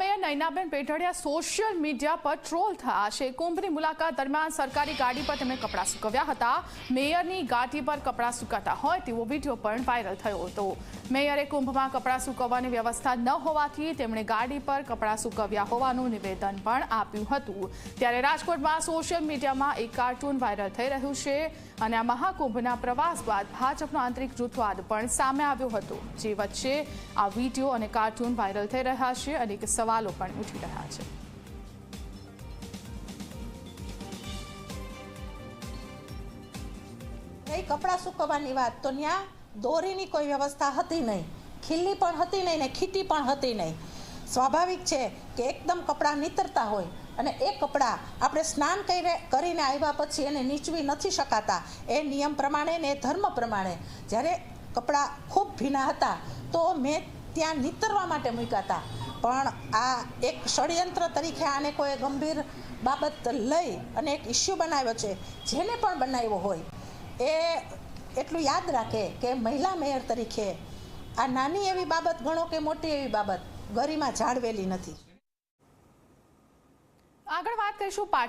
Mayor Nainaben Pedhadiya social media પર troll થયા છે. કુંભની મુલાકાત દરમિયાન સરકારી ગાડી પર તેમણે કપડાં સૂકવ્યા હતા. મેયરની ગાડી પર કપડાં સુકાતા હોય તેવો વીડિયો પણ વાયરલ થયો હતો. મેયરે કુંભમાં કપડાં સૂકવવાની વ્યવસ્થા ન હોવાથી તેમણે ગાડી પર કપડાં સૂકવ્યા હોવાનું નિવેદન પણ આપ્યું હતું. ત્યારે રાજકોટમાં સોશિયલ મીડિયામાં એક કાર્ટૂન વાયરલ થઈ રહ્યું છે અને આ મહાકુંભના પ્રવાસ બાદ ભાજપનો આંતરિક જૂથવાદ પણ સામે આવ્યો હતો. જે વચ્ચે આ વીડિયો અને કાર્ટૂન વાયરલ થઈ રહ્યા છે અને એક સવાલો પણ ઉઠી રહ્યા છે. એ કપડાં સૂકવવાની વાત? તો ત્યાં દોરીની કોઈ વ્યવસ્થા હતી નહીં. ખીલ્લી પણ હતી નહીં ને ખીટી પણ હતી નહીં. સ્વાભાવિક છે કે એકદમ કપડાં નીતરતા હોય અને એ કપડાં આપણે સ્નાન કરીને આવ્યા પછી એને નીચવી નથી શકાતા. એ નિયમ પ્રમાણે ને ધર્મ પ્રમાણે. જ્યારે કપડાં ખૂબ ભીના હતા, તો મેં ત્યાં નીતરવા માટે મૂક્યા હતા. પણ આ એક ષડયંત્ર તરીકે આને કોઈ ગંભીર બાબત લઈ અને એક ઇસ્યુ બનાવ્યો છે, જેને પણ બનાવ્યો હોય, એ એટલું યાદ રાખે કે મહિલા મેયર તરીકે આ નાની એવી બાબત ગણો કે મોટી એવી બાબત ગરિમા જાળવેલી નથી. આગળ વાત કરીશું પાટણ